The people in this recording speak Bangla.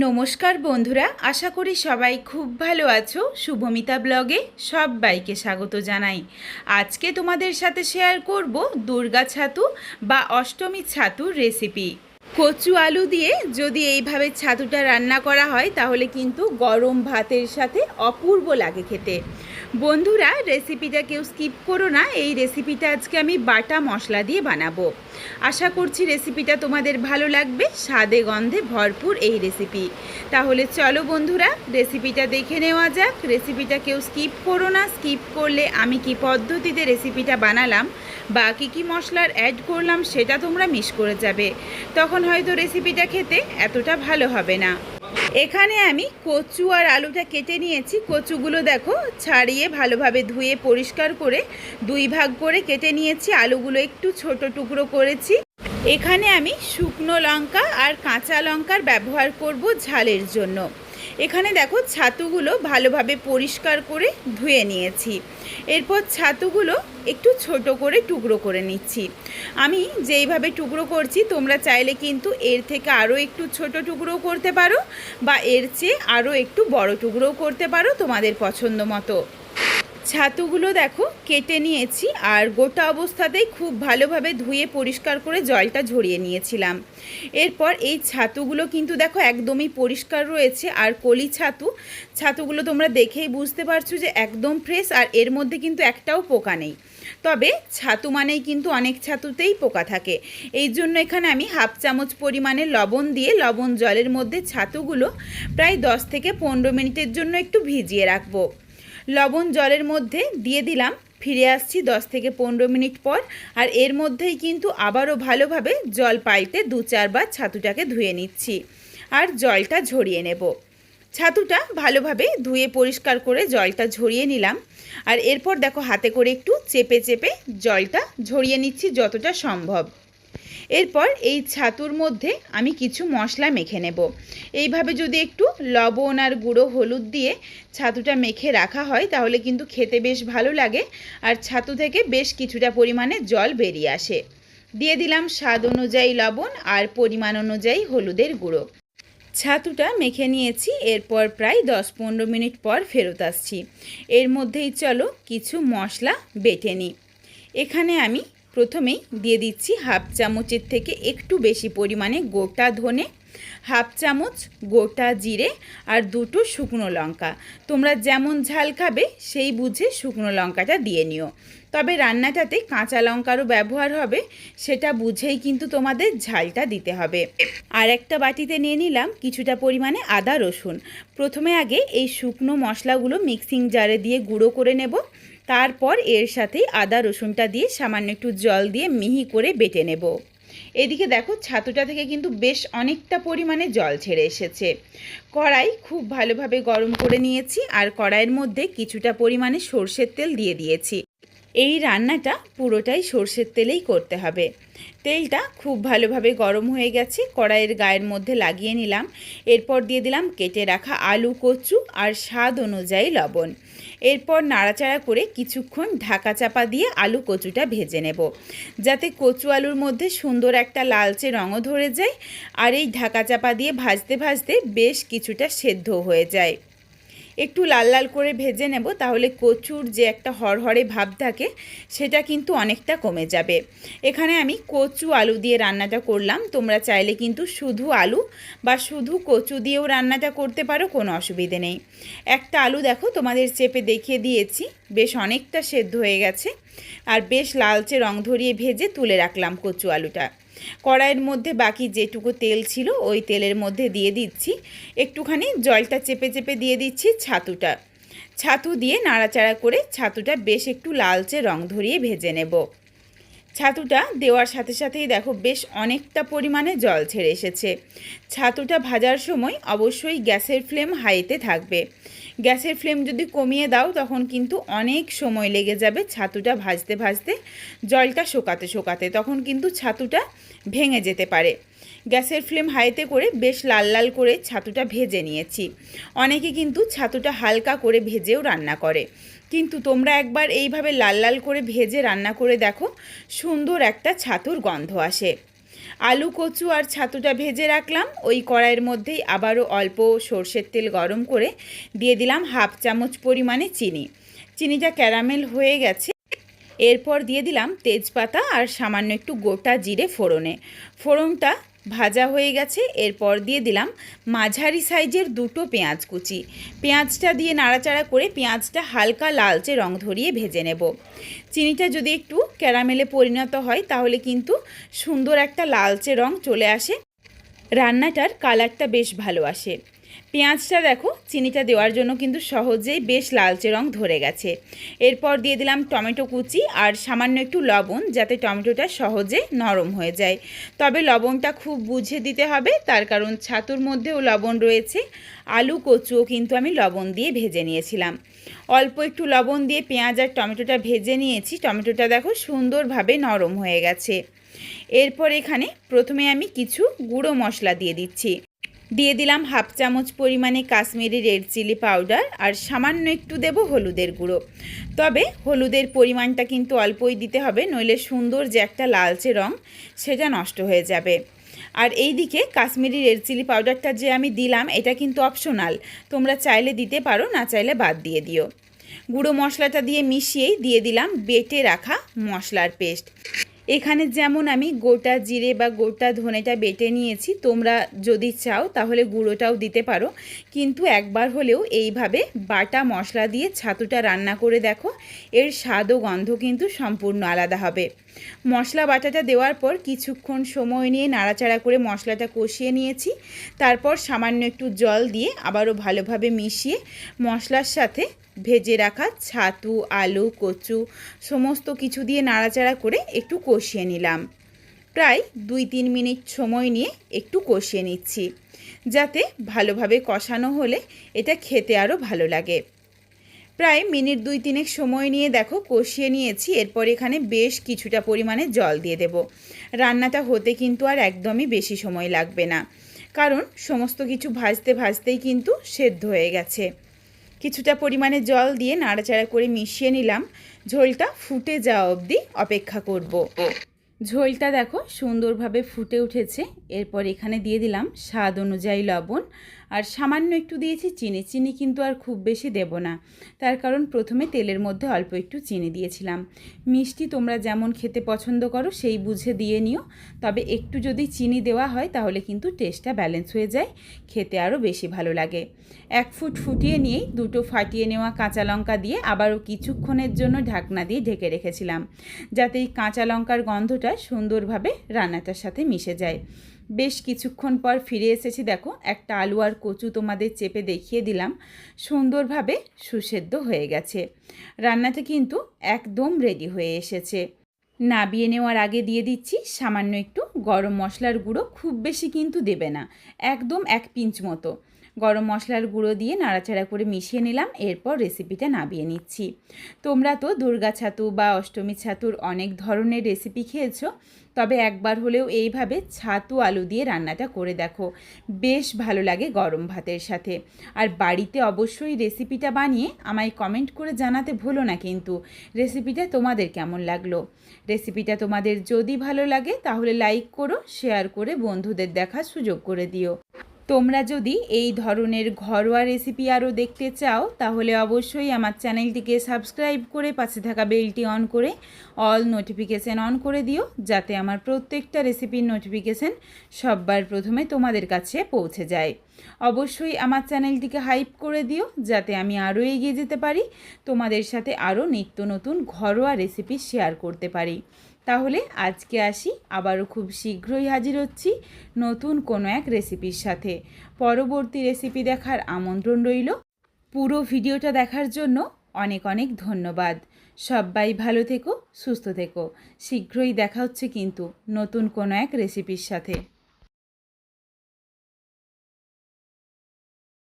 নমস্কার বন্ধুরা, আশা করি সবাই খুব ভালো আছো। শুভমিতা ব্লগে সবাইকে স্বাগত জানাই। আজকে তোমাদের সাথে শেয়ার করব দুর্গা ছাতু বা অষ্টমী ছাতুর রেসিপি কচু আলু দিয়ে যদি এইভাবে ছাতুটা রান্না করা হয়, তাহলে কিন্তু গরম ভাতের সাথে অপূর্ব লাগে খেতে। বন্ধুরা রেসিপিটা কেউ স্কিপ করো না। এই রেসিপিটা আজকে আমি বাটা মশলা দিয়ে বানাবো। আশা করছি রেসিপিটা তোমাদের ভালো লাগবে। স্বাদে গন্ধে ভরপুর এই রেসিপি তাহলে চলো বন্ধুরা রেসিপিটা দেখে নেওয়া যাক। রেসিপিটা কেউ স্কিপ করো না। স্কিপ করলে আমি কি পদ্ধতিতে রেসিপিটা বানালাম বা কী কী মশলার অ্যাড করলাম, সেটা তোমরা মিস করে যাবে। তখন হয়তো রেসিপিটা খেতে এতটা ভালো হবে না। এখানে আমি কচু আর আলুটা কেটে নিয়েছি। কচুগুলো দেখো ছাড়িয়ে ভালোভাবে ধুয়ে পরিষ্কার করে দুই ভাগ করে কেটে নিয়েছি। আলুগুলো একটু ছোট টুকরো করেছি। এখানে আমি শুকনো লঙ্কা আর কাঁচা লঙ্কার ব্যবহার করব ঝালের জন্য। এখানে দেখো ছাতুগুলো ভালোভাবে পরিষ্কার করে ধুয়ে নিয়েছি। এরপর ছাতুগুলো একটু ছোট করে টুকরো করে নিচ্ছি। আমি যেইভাবে টুকরো করছি, তোমরা চাইলে কিন্তু এর থেকে আরও একটু ছোট টুকরো করতে পারো বা এর চেয়ে আরও একটু বড় টুকরোও করতে পারো তোমাদের পছন্দ মতো। ছাতুগুলো দেখো, কেটে নিয়েছি আর গোটা অবস্থাতেই খুব ভালোভাবে ধুয়ে পরিষ্কার করে জলটা ঝরিয়ে নিয়েছিলাম। এরপর এই ছাতুগুলো কিন্তু দেখো একদমই পরিষ্কার রয়েছে আর কলি ছাতু, ছাতুগুলো তোমরা দেখেই বুঝতে পারছ যে একদম ফ্রেশ আর এর মধ্যে কিন্তু একটাও পোকা নেই। তবে ছাতু মানেই কিন্তু অনেক ছাতুতেই পোকা থাকে। এই জন্য এখানে আমি হাফ চামচ পরিমাণে লবণ দিয়ে লবণ জলের মধ্যে ছাতুগুলো প্রায় দশ থেকে পনেরো মিনিটের জন্য একটু ভিজিয়ে রাখব। লবণ জলের মধ্যে দিয়ে দিলাম। ফিরে আসছি দশ থেকে পনেরো মিনিট পর। আর এর মধ্যেই কিন্তু আবারও ভালোভাবে জল পাইতে দু চারবার ছাতুটাকে ধুয়ে নিচ্ছি। আর জলটা ঝরিয়ে নেব। ছাতুটা ভালোভাবে ধুয়ে পরিষ্কার করে জলটা ঝরিয়ে নিলাম। আর এরপর দেখো হাতে করে একটু চেপে চেপে জলটা ঝরিয়ে নিচ্ছি যতটা সম্ভব। এরপর এই ছাতুর মধ্যে আমি কিছু মশলা মেখে নেব। এইভাবে যদি একটু লবণ আর গুঁড়ো হলুদ দিয়ে ছাতুটা মেখে রাখা হয়, তাহলে কিন্তু খেতে বেশ ভালো লাগে আর ছাতু থেকে বেশ কিছুটা পরিমাণে জল বেরিয়ে আসে। দিয়ে দিলাম স্বাদ অনুযায়ী লবণ আর পরিমাণ অনুযায়ী হলুদের গুঁড়ো। ছাতুটা মেখে নিয়েছি, এরপর প্রায় দশ পনেরো মিনিট পর ফেরত আসছি। এর মধ্যেই চলো কিছু মশলা বেটে নিই। এখানে আমি প্রথমেই দিয়ে দিচ্ছি হাফ চামচের থেকে একটু বেশি পরিমাণে গোটা ধনে, হাফ চামচ গোটা জিরে আর দুটো শুকনো লঙ্কা। তোমরা যেমন ঝাল খাবে, সেই বুঝে শুকনো লঙ্কাটা দিয়ে নিও। তবে রান্নাটাতে কাঁচা লঙ্কারও ব্যবহার হবে, সেটা বুঝেই কিন্তু তোমাদের ঝালটা দিতে হবে। আর একটা বাটিতে নিয়ে নিলাম কিছুটা পরিমাণে আদা রসুন। প্রথমে আগে এই শুকনো মশলাগুলো মিক্সিং জারে দিয়ে গুঁড়ো করে নেব। তারপর এর সাথেই আদা রসুনটা দিয়ে সামান্য একটু জল দিয়ে মিহি করে বেটে নেব। এদিকে দেখো, ছাতুটা থেকে কিন্তু বেশ অনেকটা পরিমাণে জল ছেড়ে এসেছে। কড়াই খুব ভালোভাবে গরম করে নিয়েছি আর কড়াইয়ের মধ্যে কিছুটা পরিমাণে সর্ষের তেল দিয়ে দিয়েছি। এই রান্নাটা পুরোটাই সর্ষের তেলেই করতে হবে। তেলটা খুব ভালোভাবে গরম হয়ে গেছে, কড়াইয়ের গায়ের মধ্যে লাগিয়ে নিলাম। এরপর দিয়ে দিলাম কেটে রাখা আলু, কচু আর স্বাদ অনুযায়ী লবণ। এরপর নাড়াচাড়া করে কিছুক্ষণ ঢাকা চাপা দিয়ে আলু কচুটা ভেজে নেব। যাতে কচু আলুর মধ্যে সুন্দর একটা লালচে রঙও ধরে যায়, আর এই ঢাকা চাপা দিয়ে ভাজতে ভাজতে বেশ কিছুটা সেদ্ধ হয়ে যায়। একটু লাল লাল করে ভেজে নেব, তাহলে কচুর যে একটা হরহরে ভাব থাকে, সেটা কিন্তু অনেকটা কমে যাবে। এখানে আমি কচু আলু দিয়ে রান্নাটা করলাম, তোমরা চাইলে কিন্তু শুধু আলু বা শুধু কচু দিয়েও রান্নাটা করতে পারো, কোনো অসুবিধে নেই। একটা আলু দেখো, তোমাদের চেপে দেখিয়ে দিয়েছি, বেশ অনেকটা সেদ্ধ হয়ে গেছে, আর বেশ লালচে রং ধরিয়ে ভেজে তুলে রাখলাম কচু আলুটা। কড়াইয়ের মধ্যে বাকি যেটুকু তেল ছিল, ওই তেলের মধ্যে দিয়ে দিচ্ছি। একটুখানি জলটা চেপে চেপে দিয়ে দিচ্ছি ছাতুটা। ছাতু দিয়ে নাড়াচাড়া করে ছাতুটা বেশ একটু লালচে রং ধরিয়ে ভেজে নেব। ছাতুটা দেওয়ার সাথে সাথেই দেখো বেশ অনেকটা পরিমাণে জল ছেড়ে এসেছে। ছাতুটা ভাজার সময় অবশ্যই গ্যাসের ফ্লেম হাইতে থাকবে। গ্যাসের ফ্লেম যদি কমিয়ে দাও, তখন কিন্তু অনেক সময় লেগে যাবে ছাতুটা ভাজতে ভাজতে, জলটা শোকাতে শোকাতে, তখন কিন্তু ছাতুটা ভেঙে যেতে পারে। গ্যাসের ফ্লেম হাইতে করে বেশ লাল লাল করে ছাতুটা ভেজে নিয়েছি। অনেকে কিন্তু ছাতুটা হালকা করে ভেজেও রান্না করে। কিন্তু তোমরা একবার এইভাবে লাল লাল করে ভেজে রান্না করে দেখো, সুন্দর একটা ছাতুর গন্ধ আসে। আলু, কচু আর ছাতুটা ভেজে রাখলাম। ওই কড়াইয়ের মধ্যেই আবারও অল্প সর্ষের তেল গরম করে দিয়ে দিলাম হাফ চামচ পরিমাণে চিনি। চিনিটা ক্যারামেল হয়ে গেছে। এরপর দিয়ে দিলাম তেজপাতা আর সামান্য একটু গোটা জিরে ফোড়নে। ফোড়নটা ভাজা হয়ে গেছে, এরপর দিয়ে দিলাম মাঝারি সাইজের দুটো পেঁয়াজ কুচি। পেঁয়াজটা দিয়ে নাড়াচাড়া করে পেঁয়াজটা হালকা লালচে রং ধরিয়ে ভেজে নেব। চিনিটা যদি একটু ক্যারামেলে পরিণত হয়, তাহলে কিন্তু সুন্দর একটা লালচে রং চলে আসে। রান্নাটার কালারটা বেশ ভালো আসে। পেঁয়াজটা দেখো, চিনিটা দেওয়ার জন্য কিন্তু সহজেই বেশ লালচে রং ধরে গেছে। এরপর দিয়ে দিলাম টমেটো কুচি আর সামান্য একটু লবণ, যাতে টমেটোটা সহজে নরম হয়ে যায়। তবে লবণটা খুব বুঝে দিতে হবে, তার কারণ ছাতুর মধ্যেও লবণ রয়েছে। আলু কচুও কিন্তু আমি লবণ দিয়ে ভেজে নিয়েছিলাম। অল্প একটু লবণ দিয়ে পেঁয়াজ আর টমেটোটা ভেজে নিয়েছি, টমেটোটা দেখো সুন্দরভাবে নরম হয়ে গেছে। এরপর এখানে প্রথমে আমি কিছু গুঁড়ো মশলা দিয়ে দিচ্ছি। দিয়ে দিলাম হাফ চামচ পরিমাণে কাশ্মীরি রেড চিলি পাউডার আর সামান্য একটু দেব হলুদের গুঁড়ো। তবে হলুদের পরিমাণটা কিন্তু অল্পই দিতে হবে, নইলে সুন্দর যে একটা লালচে রং সেটা নষ্ট হয়ে যাবে। আর এই দিকে কাশ্মীরি রেড চিলি পাউডারটা যে আমি দিলাম, এটা কিন্তু অপশনাল। তোমরা চাইলে দিতে পারো, না চাইলে বাদ দিয়ে দিও। গুঁড়ো মশলাটা দিয়ে মিশিয়েই দিয়ে দিলাম বেটে রাখা মশলার পেস্ট। এখানে যেমন আমি গোটা জিরে বা গোটা ধনেটা বেটে নিয়েছি, তোমরা যদি চাও তাহলে গুঁড়োটাও দিতে পারো। কিন্তু একবার হলেও এইভাবে বাটা মশলা দিয়ে ছাতুটা রান্না করে দেখো, এর স্বাদ ও গন্ধ কিন্তু সম্পূর্ণ আলাদা হবে। মশলা বাটাটা দেওয়ার পর কিছুক্ষণ সময় নিয়ে নাড়াচাড়া করে মশলাটা কষিয়ে নিয়েছি। তারপর সামান্য একটু জল দিয়ে আবারও ভালোভাবে মিশিয়ে মশলার সাথে ভেজে রাখা ছাতু, আলু, কচু সমস্ত কিছু দিয়ে নাড়াচাড়া করে একটু কষিয়ে নিলাম। প্রায় দুই তিন মিনিট সময় নিয়ে একটু কষিয়ে নিচ্ছি, যাতে ভালোভাবে কষানো হলে এটা খেতে আরও ভালো লাগে। প্রায় মিনিট দুই তিনেক সময় নিয়ে দেখো কষিয়ে নিয়েছি, এরপর এখানে বেশ কিছুটা পরিমাণে জল দিয়ে দেব রান্নাটা হতে কিন্তু আর একদমই বেশি সময় লাগবে না, কারণ সমস্ত কিছু ভাজতে ভাজতেই কিন্তু সেদ্ধ হয়ে গেছে কিছুটা পরিমাণে জল দিয়ে নাড়াচাড়া করে মিশিয়ে নিলাম, ঝোলটা ফুটে যাওয়া অবধি অপেক্ষা করব। ঝোলটা দেখো সুন্দরভাবে ফুটে উঠেছে, এরপর এখানে দিয়ে দিলাম স্বাদ অনুযায়ী লবণ আর সামান্য একটু দিয়েছি চিনি। চিনি কিন্তু আর খুব বেশি দেব না। তার কারণ প্রথমে তেলের মধ্যে অল্প একটু চিনি দিয়েছিলাম। মিষ্টি তোমরা যেমন খেতে পছন্দ করো, সেই বুঝে দিয়ে নিও। তবে একটু যদি চিনি দেওয়া হয়, তাহলে কিন্তু টেস্টটা ব্যালেন্স হয়ে যায়। খেতে আরও বেশি ভালো লাগে। এক ফুট ফুটিয়ে নিয়েই দুটো ফাটিয়ে নেওয়া কাঁচা লঙ্কা দিয়ে আবারও কিছুক্ষণের জন্য ঢাকনা দিয়ে ঢেকে রেখেছিলাম। যাতে এই কাঁচা লঙ্কার গন্ধটা সুন্দরভাবে রান্নাটার সাথে মিশে যায়। বেশ কিছুক্ষণ পর ফিরে এসেছি, দেখো, একটা আলু আর কচু তোমাদের চেপে দেখিয়ে দিলাম। সুন্দরভাবে সুসেদ্ধ হয়ে গেছে। রান্নাটা কিন্তু একদম রেডি হয়ে এসেছে। নাবিয়ে নেওয়ার আগে দিয়ে দিচ্ছি সামান্য একটু গরম মশলার গুঁড়ো, খুব বেশি কিন্তু দেবে না, একদম এক পিঞ্চ মতো। গরম মশলার গুঁড়ো দিয়ে নাড়াচাড়া করে মিশিয়ে নিলাম, এরপর রেসিপিটা নাবিয়ে নিচ্ছি। তোমরা তো দুর্গা ছাতু বা অষ্টমী ছাতুর অনেক ধরনের রেসিপি খেয়েছো, তবে একবার হলেও এইভাবে ছাতু আলু দিয়ে রান্নাটা করে দেখো। বেশ ভালো লাগে গরম ভাতের সাথে। আর বাড়িতে অবশ্যই রেসিপিটা বানিয়ে আমায় কমেন্ট করে জানাতে ভুলো না কিন্তু। রেসিপিটা তোমাদের কেমন লাগল? রেসিপিটা তোমাদের যদি ভালো লাগে তাহলে লাইক করো শেয়ার করে বন্ধুদের দেখার সুযোগ করে দিও। তোমরা যদি এই ধরনের ঘরোয়া রেসিপি আরও দেখতে চাও, তাহলে অবশ্যই আমার চ্যানেলটিকে সাবস্ক্রাইব করে পাশে থাকা বেলটি অন করে অল নোটিফিকেশান অন করে দিও, যাতে আমার প্রত্যেকটা রেসিপির নোটিফিকেশান সববার প্রথমে তোমাদের কাছে পৌঁছে যায়। অবশ্যই আমার চ্যানেলটিকে হাইপ করে দিও, যাতে আমি আরও এগিয়ে যেতে পারি, তোমাদের সাথে আরও নিত্য নতুন ঘরোয়া রেসিপি শেয়ার করতে পারি। তাহলে আজকে আসি, আবারও খুব শীঘ্রই হাজির হচ্ছি নতুন কোনো এক রেসিপির সাথে। পরবর্তী রেসিপি দেখার আমন্ত্রণ রইল। পুরো ভিডিওটা দেখার জন্য অনেক অনেক ধন্যবাদ। সবাই ভালো থেকো, সুস্থ থেকো। শীঘ্রই দেখা হচ্ছে কিন্তু নতুন কোনো এক রেসিপির সাথে।